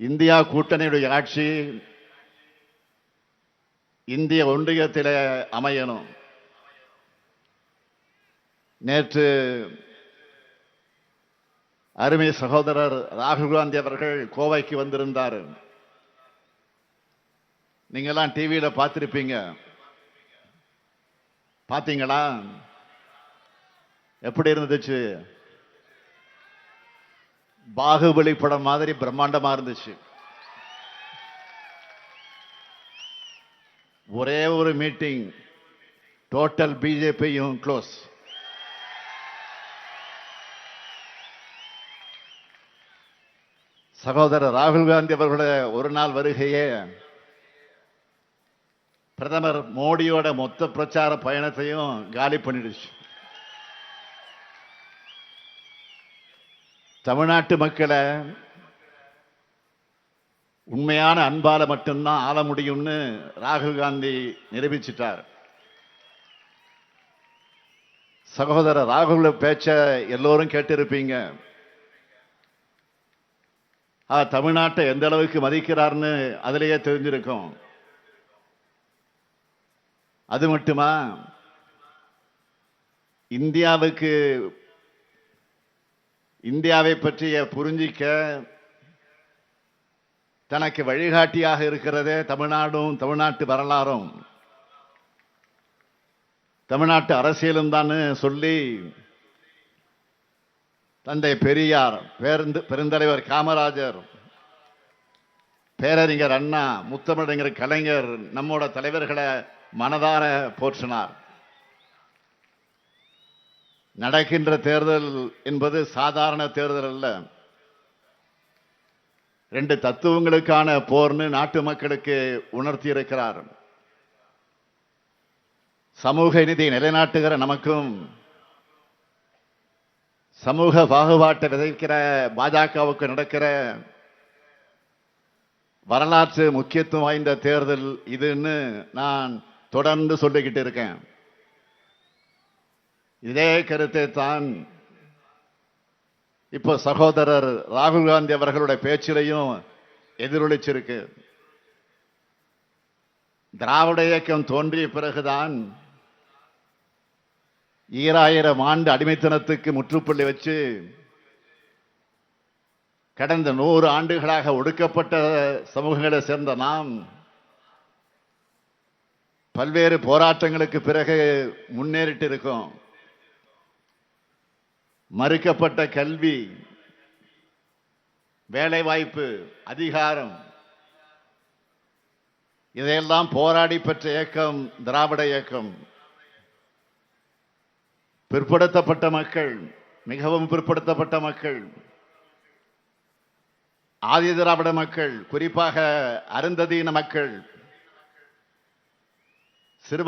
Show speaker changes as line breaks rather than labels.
India கூட்டணியுடைய ஆட்சி இந்திய ஒன்றியத்திலே அமையணும். நேற்று அருமை சகோதரர் ராகுல் காந்தி அவர்கள் கோவைக்கு வந்திருந்தார். நீங்கெல்லாம் டிவியில் பார்த்துருப்பீங்க. பார்த்தீங்களா? எப்படி இருந்துச்சு? பாகுபலி படம் மாதிரி பிரம்மாண்டமா இருந்துச்சு. ஒரே ஒரு மீட்டிங் டோட்டல் பிஜேபியும் க்ளோஸ் சகோதரர் ராகுல் காந்தி அவர்களுடைய ஒரு நாள் வருகையே பிரதமர் மோடியோட மொத்த பிரச்சார பயணத்தையும் காலி பண்ணிடுச்சு. தமிழ்நாட்டு மக்களை உண்மையான அன்பால மட்டும்தான் ஆள முடியும்னு ராகுல் காந்தி நிரூபிச்சிட்டார். சகோதரர் ராகுல பேச்ச எல்லோரும் கேட்டிருப்பீங்க. ஆ, தமிழ்நாட்டை எந்த அளவுக்கு மதிக்கிறார்னு அதிலேயே தெரிஞ்சிருக்கும். அது மட்டுமா? இந்தியாவுக்கு இந்தியாவை பற்றிய புரிஞ்சிக்க தனக்கு வழிகாட்டியாக இருக்கிறதே தமிழ்நாடும் தமிழ்நாட்டு வரலாறும். தமிழ்நாட்டு அரசியலும் தான் சொல்லி தந்தை பெரியார் பேருந்து பெருந்தலைவர் காமராஜர் பேரறிஞர் அண்ணா முத்தமிழறிஞர் கலைஞர் நம்மோட தலைவர்களை மனதார போற்றினார். நடக்கின்ற தேர்தல் என்பது சாதாரண தேர்தல் அல்ல. ரெண்டு தத்துவங்களுக்கான போர்னு நாட்டு மக்களுக்கு உணர்த்தி இருக்கிறார் சமூக நிதி நிலைநாட்டுகிற நமக்கும் சமூக பாகுபாட்டை விதைக்கிற பாஜகவுக்கு நடக்கிற வரலாற்று முக்கியத்துவம் வாய்ந்த தேர்தல் இதுன்னு நான் தொடர்ந்து சொல்லிக்கிட்டு இருக்கேன். இதே கருத்தை தான் இப்போ சகோதரர் ராகுல் காந்தி அவர்களுடைய பேச்சிலையும் எதிரொலிச்சிருக்கு. திராவிட இயக்கம் தோன்றிய பிறகுதான் ஈராயிரம் ஆண்டு அடிமைத்தனத்துக்கு முற்றுப்புள்ளி வச்சு கடந்த நூறு ஆண்டுகளாக ஒடுக்கப்பட்ட சமூகங்களை சேர்ந்த நாம் பல்வேறு போராட்டங்களுக்கு பிறகு முன்னேறிட்டு இருக்கோம். மறுக்கப்பட்ட கல்வி வேலைவாய்ப்பு அதிகாரம் இதையெல்லாம் போராடி பெற்ற இயக்கம் திராவிட இயக்கம். பிற்படுத்தப்பட்ட மக்கள் மிகவும் பிற்படுத்தப்பட்ட மக்கள் ஆதி திராவிட மக்கள் குறிப்பாக அருந்ததீன மக்கள்